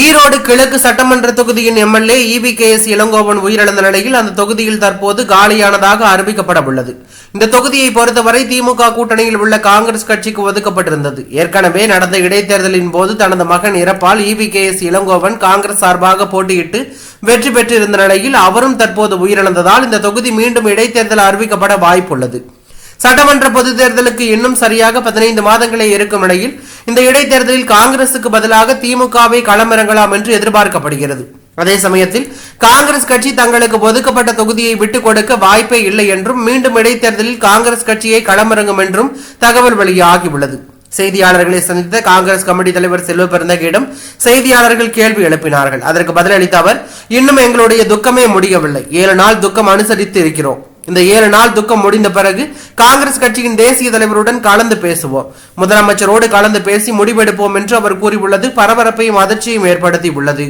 ஈரோடு கிழக்கு சட்டமன்ற தொகுதியின் MLA EV K S Elangovan உயிரிழந்த நிலையில் அந்த தொகுதியில் தற்போது காலியானதாக அறிவிக்கப்பட உள்ளது இந்த தொகுதியை பொறுத்தவரை திமுக கூட்டணியில் உள்ள காங்கிரஸ் கட்சிக்கு ஒதுக்கப்பட்டிருந்தது. ஏற்கனவே நடந்த இடைத்தேர்தலின் போது தனது மகன் இறப்பால் EV K S Elangovan Congress சார்பாக போட்டியிட்டு வெற்றி பெற்றிருந்த நிலையில் அவரும் தற்போது உயிரிழந்ததால் இந்த தொகுதி மீண்டும் இடைத்தேர்தல் அறிவிக்கப்பட வாய்ப்புள்ளது. சட்டமன்ற பொதுத் தேர்தலுக்கு இன்னும் சரியாக பதினைந்து மாதங்களே இருக்கும் நிலையில் இந்த இடைத்தேர்தலில் காங்கிரசுக்கு பதிலாக திமுகவை களமிறங்கலாம் என்று எதிர்பார்க்கப்படுகிறது. அதே சமயத்தில் காங்கிரஸ் கட்சி தங்களுக்கு ஒதுக்கப்பட்ட தொகுதியை விட்டுக் கொடுக்க வாய்ப்பே இல்லை என்றும் மீண்டும் இடைத்தேர்தலில் காங்கிரஸ் கட்சியை களமிறங்கும் என்றும் தகவல் வெளியாகியுள்ளது. செய்தியாளர்களை சந்தித்த காங்கிரஸ் கமிட்டி தலைவர் செல்வ பெருந்தகையிடம் செய்தியாளர்கள் கேள்வி எழுப்பினார்கள். அதற்கு பதிலளித்த அவர் இன்னும் எங்களுடைய துக்கமே முடியவில்லை. ஏழு நாள் துக்கம் அனுசரித்து இருக்கிறோம். இந்த ஏழு நாள் துக்கம் முடிந்த பிறகு காங்கிரஸ் கட்சியின் தேசிய தலைவருடன் கலந்து பேசுவோம். முதலமைச்சரோடு கலந்து பேசி முடிவெடுப்போம் என்று அவர் கூறியுள்ளது. பரபரப்பையும் அதிர்ச்சியும் ஏற்படுத்தி உள்ளது